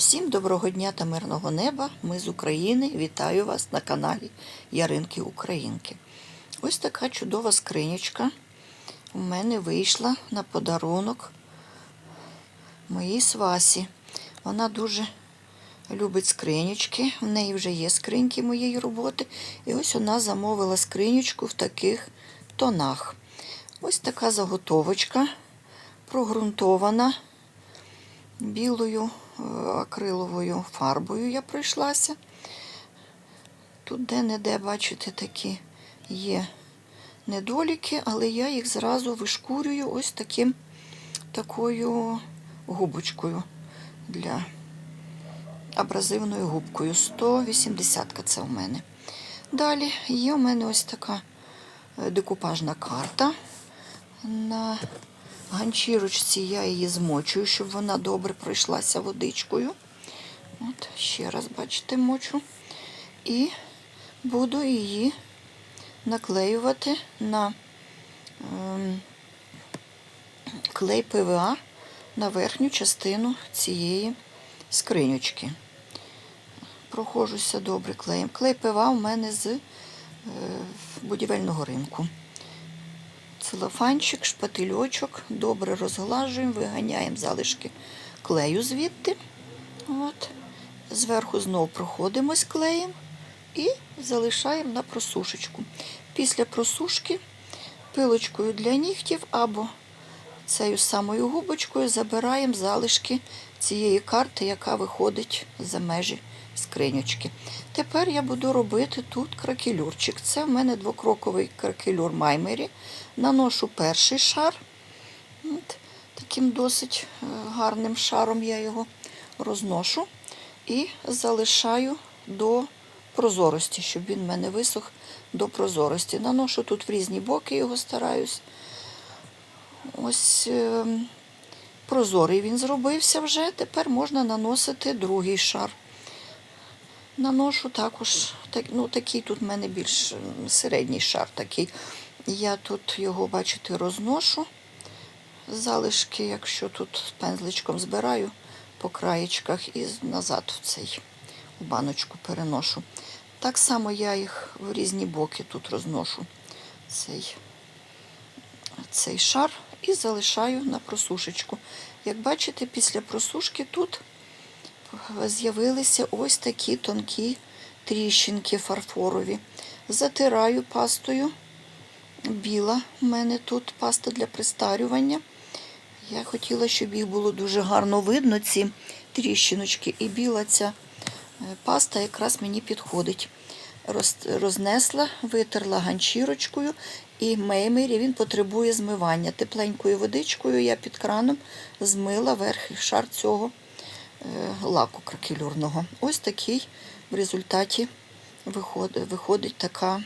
Всім доброго дня та мирного неба. Ми з України. Вітаю вас на каналі Яринки Українки. Ось така чудова скринячка у мене вийшла на подарунок моїй свасі. Вона дуже любить скринючки. В неї вже є скриньки моєї роботи. І ось вона замовила скринючку в таких тонах. Ось така заготовочка прогрунтована білою е, акриловою фарбою я пройшлася. Тут де-не-де, бачите, такі є недоліки, але я їх зразу вишкурюю ось таким такою губочкою для абразивною губкою. 180 це у мене. Далі є у мене ось така е, декупажна карта. На ганчірочці я її змочую, щоб вона добре пройшлася водичкою. От, ще раз, бачите, мочу. І буду її наклеювати на ем, клей ПВА на верхню частину цієї скринючки. Прохожуся добре клеєм. Клей ПВА у мене з е, будівельного ринку целофанчик, шпательочок, добре розглажуємо, виганяємо залишки клею звідти. От. Зверху знову проходимось клеєм і залишаємо на просушечку. Після просушки пилочкою для нігтів або цією самою губочкою забираємо залишки цієї карти, яка виходить за межі скринючки. Тепер я буду робити тут кракелюрчик. Це в мене двокроковий кракелюр Маймері. Наношу перший шар. От, Таким досить е, гарним шаром я його розношу і залишаю до прозорості, щоб він в мене висох до прозорості. Наношу тут в різні боки його стараюсь. Ось е, прозорий він зробився вже. Тепер можна наносити другий шар. Наношу також, так, ну такий тут в мене більш середній шар такий. Я тут його, бачите, розношу. Залишки, якщо тут пензличком збираю по краєчках і назад в цей у баночку переношу. Так само я їх в різні боки тут розношу цей, цей шар і залишаю на просушечку. Як бачите, після просушки тут з'явилися ось такі тонкі тріщинки фарфорові. Затираю пастою. Біла у мене тут паста для пристарювання. Я хотіла, щоб їх було дуже гарно видно, ці тріщиночки. І біла ця е, паста якраз мені підходить. Роз- Рознесла, витерла ганчірочкою і меймері він потребує змивання. Тепленькою водичкою я під краном змила верхній шар цього лаку кракелюрного. Ось такий в результаті виходить, така,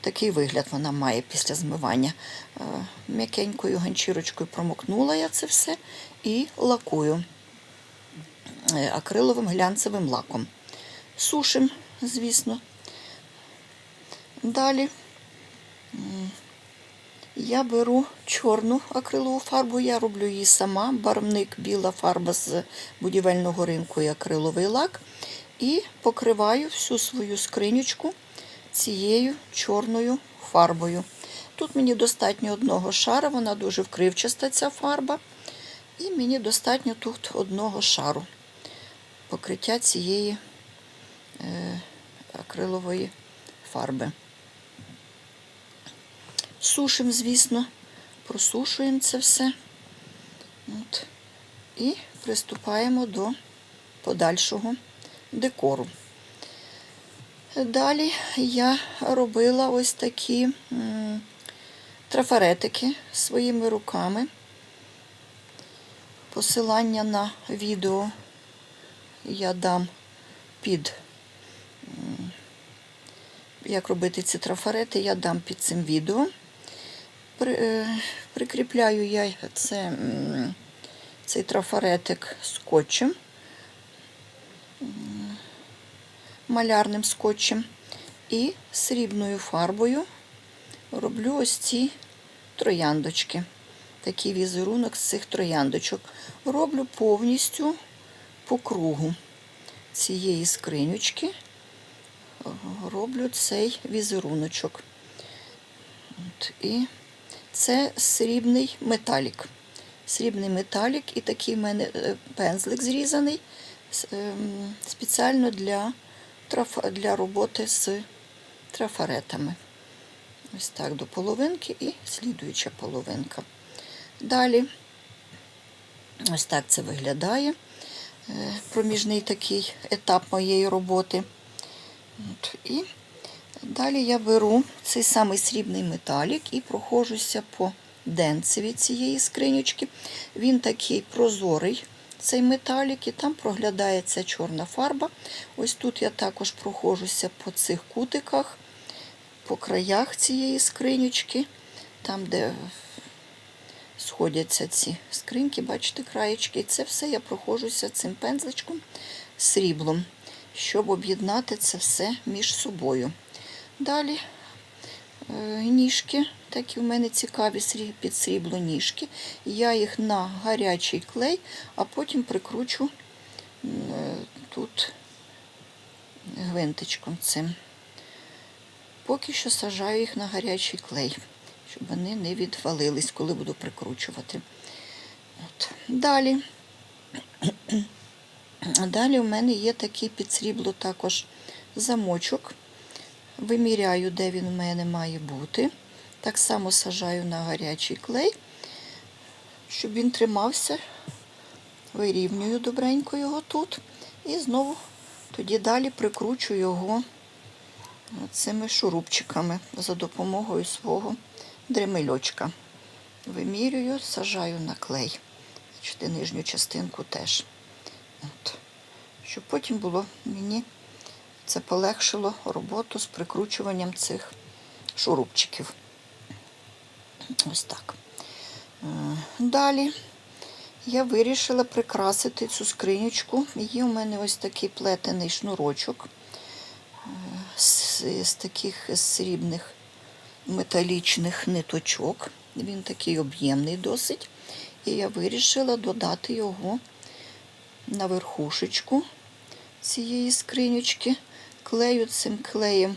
такий вигляд вона має після змивання. Е, М'якенькою ганчірочкою промокнула я це все і лакую е, акриловим глянцевим лаком. Сушим, звісно. Далі я беру чорну акрилову фарбу, я роблю її сама. Барвник біла фарба з будівельного ринку і акриловий лак. І покриваю всю свою скринючку цією чорною фарбою. Тут мені достатньо одного шара, вона дуже вкривчаста ця фарба. І мені достатньо тут одного шару покриття цієї е, акрилової фарби. Сушимо, звісно, просушуємо це все. От. І приступаємо до подальшого декору. Далі я робила ось такі трафаретики своїми руками. Посилання на відео я дам під, як робити ці трафарети, я дам під цим відео. Е, прикріпляю я це, цей трафаретик скотчем, малярним скотчем і срібною фарбою роблю ось ці трояндочки. Такий візерунок з цих трояндочок. Роблю повністю по кругу цієї скринючки роблю цей візеруночок. От, і це срібний металік. Срібний металік, і такий в мене е, пензлик зрізаний ем, спеціально для, для роботи з трафаретами. Ось так до половинки і слідуюча половинка. Далі, ось так це виглядає. Е, Проміжний такий етап моєї роботи. От, і далі я беру цей самий срібний металік і прохожуся по денцеві цієї скринючки. Він такий прозорий, цей металік, і там проглядається чорна фарба. Ось тут я також прохожуся по цих кутиках, по краях цієї скринючки, там, де сходяться ці скриньки, бачите, краєчки. І це все я проходжуся цим пензличком сріблом, щоб об'єднати це все між собою. Далі е, ніжки, такі в мене цікаві срі- під срібло ніжки. Я їх на гарячий клей, а потім прикручу е, тут гвинтичком цим. Поки що сажаю їх на гарячий клей, щоб вони не відвалились, коли буду прикручувати. От. Далі. Далі у мене є такий під срібло також замочок. Виміряю, де він у мене має бути. Так само сажаю на гарячий клей, щоб він тримався. Вирівнюю добренько його тут. І знову тоді далі прикручу його цими шурупчиками за допомогою свого дремельочка. Вимірюю, сажаю на клей. Бачите, нижню частинку теж. От. Щоб потім було мені це полегшило роботу з прикручуванням цих шурупчиків. Ось так. Е, Далі я вирішила прикрасити цю скринючку. Є у мене ось такий плетений шнурочок е, з, з таких срібних металічних ниточок. Він такий об'ємний досить. І я вирішила додати його на верхушечку цієї скринючки. Клею цим клеєм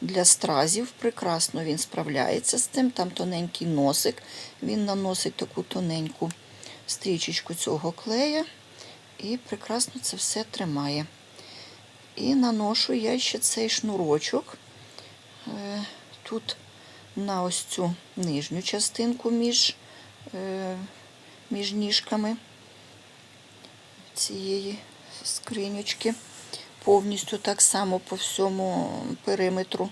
для стразів. Прекрасно він справляється з цим. Там тоненький носик. Він наносить таку тоненьку стрічечку цього клея і прекрасно це все тримає. І наношу я ще цей шнурочок е, тут на ось цю нижню частинку між, е, між ніжками цієї скринючки. Повністю так само по всьому периметру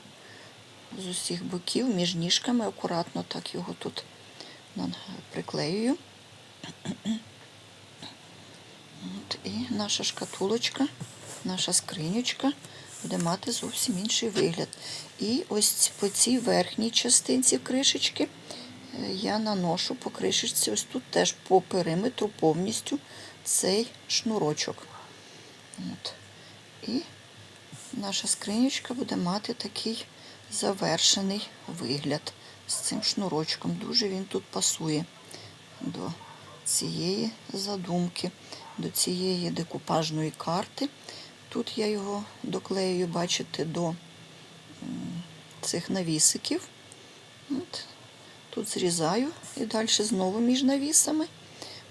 з усіх боків, між ніжками, акуратно так його тут приклеюю. От, і наша шкатулочка, наша скринючка буде мати зовсім інший вигляд. І ось по цій верхній частинці кришечки е, я наношу по кришечці, ось тут теж по периметру повністю цей шнурочок. От. І наша скринючка буде мати такий завершений вигляд з цим шнурочком. Дуже він тут пасує до цієї задумки, до цієї декупажної карти. Тут я його доклею, бачите, до цих навісиків. От. Тут зрізаю і далі знову між навісами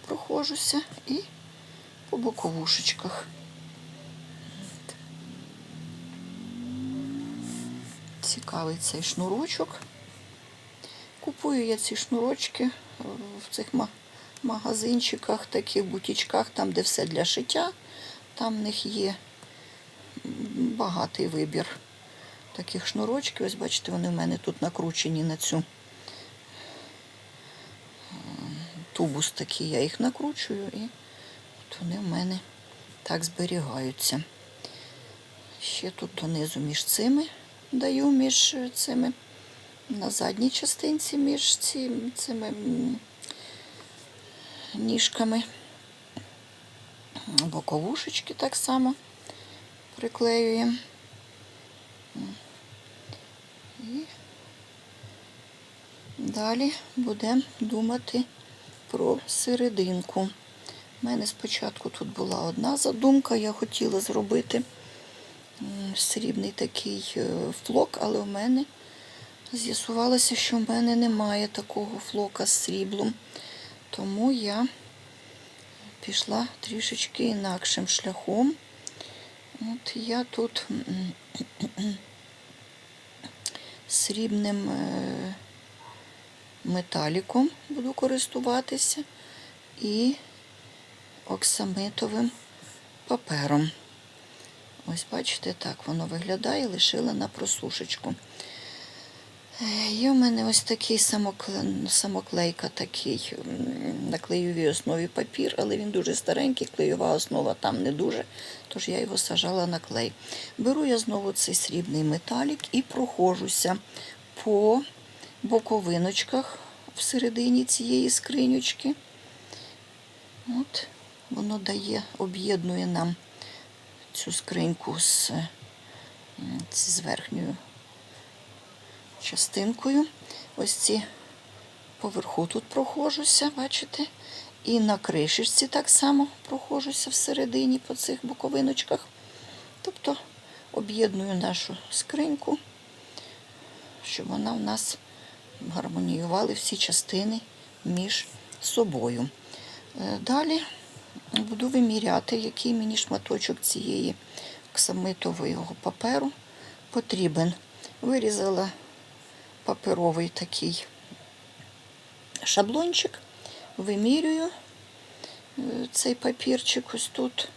проходжуся і по боковушечках. От. Цікавий цей шнурочок. Купую я ці шнурочки е, в цих магазинчиках, таких бутічках, там, де все для шиття. Там в них є багатий вибір таких шнурочків. Ось бачите, вони в мене тут накручені на цю тубус такий. Я їх накручую і от вони в мене так зберігаються. Ще тут донизу між цими даю між цими на задній частинці між цими м, ніжками. Боковушечки так само приклеюємо. І далі будемо думати про серединку. У мене спочатку тут була одна задумка, я хотіла зробити срібний такий е, флок, але у мене з'ясувалося, що в мене немає такого флока з сріблом. Тому я пішла трішечки інакшим шляхом. От я тут срібним е, металіком буду користуватися і оксамитовим папером. Ось бачите, так воно виглядає, лишила на просушечку. Е, Є в мене ось такий самокле- самоклейка, такий на клеєвій основі папір, але він дуже старенький, клеєва основа там не дуже, тож я його сажала на клей. Беру я знову цей срібний металік і прохожуся по боковиночках всередині цієї скринючки. От, воно дає, об'єднує нам цю скриньку з, з верхньою частинкою. Ось ці поверху тут прохожуся, бачите? І на кришечці так само прохожуся всередині по цих боковиночках. Тобто об'єдную нашу скриньку, щоб вона в нас гармоніювали всі частини між собою. Е, Далі буду виміряти, який мені шматочок цієї оксамитового паперу потрібен. Вирізала паперовий такий шаблончик, вимірюю е, цей папірчик ось тут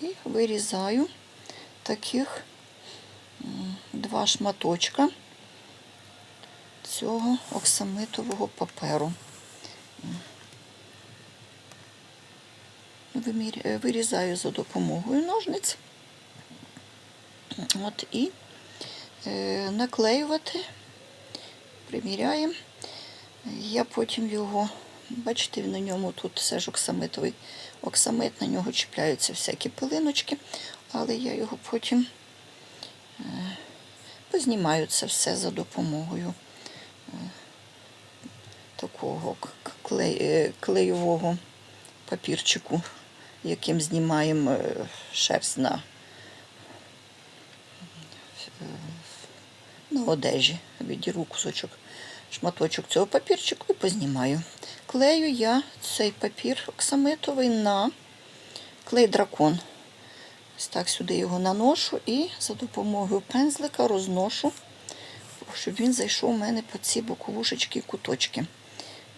і вирізаю таких два шматочка цього оксамитового паперу. Е, Вирізаю за допомогою ножниць. От і е, наклеювати, приміряємо. Я потім його, бачите, на ньому тут все ж оксамитовий оксамит, на нього чіпляються всякі пилиночки, але я його потім е, познімаю це все за допомогою такого клеєвого папірчику, яким знімаємо е, шерсть на, на одежі. Відіру кусочок, шматочок цього папірчику і познімаю. Клею я цей папір оксамитовий на клей дракон. Так сюди його наношу і за допомогою пензлика розношу, щоб він зайшов у мене по ці боковушечки і куточки.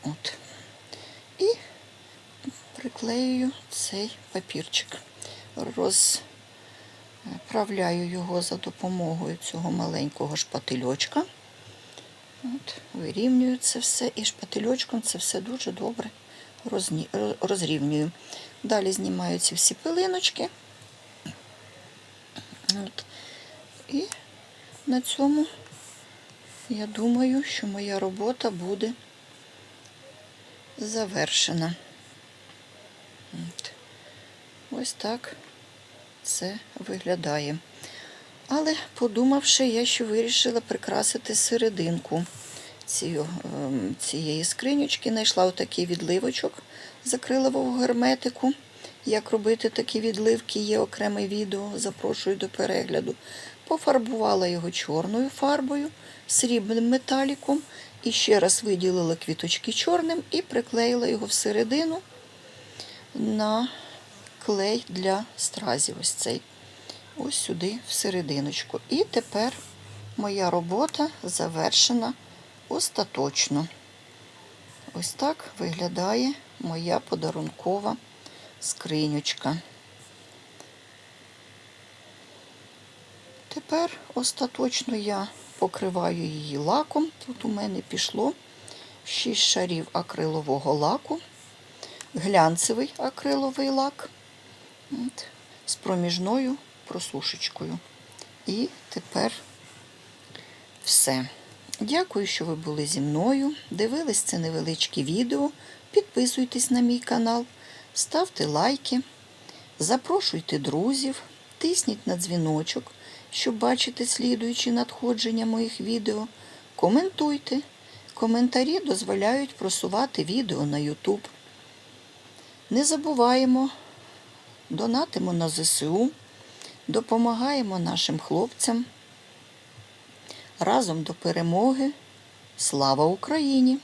От. Приклеюю цей папірчик. Розправляю його за допомогою цього маленького шпательочка. От, вирівнюю це все і шпательочком це все дуже добре розрівнюю. Далі знімаю ці всі пилиночки. От. І на цьому я думаю, що моя робота буде завершена. Ось так це виглядає. Але подумавши, я ще вирішила прикрасити серединку цієї, ем, скринючки. Знайшла отакий відливочок з акрилового герметику. Як робити такі відливки, є окреме відео, запрошую до перегляду. Пофарбувала його чорною фарбою, срібним металіком і ще раз виділила квіточки чорним і приклеїла його всередину на клей для стразів. Ось цей. Ось сюди всерединочку. І тепер моя робота завершена остаточно. Ось так виглядає моя подарункова скринючка. Тепер остаточно я покриваю її лаком. Тут у мене пішло 6 шарів акрилового лаку, глянцевий акриловий лак от, з проміжною просушечкою. І тепер все. Дякую, що ви були зі мною. Дивились це невеличке відео. Підписуйтесь на мій канал, ставте лайки, запрошуйте друзів, тисніть на дзвіночок, щоб бачити слідуючі надходження моїх відео. Коментуйте. Коментарі дозволяють просувати відео на YouTube. Не забуваємо, донатимо на ЗСУ, допомагаємо нашим хлопцям. Разом до перемоги. Слава Україні!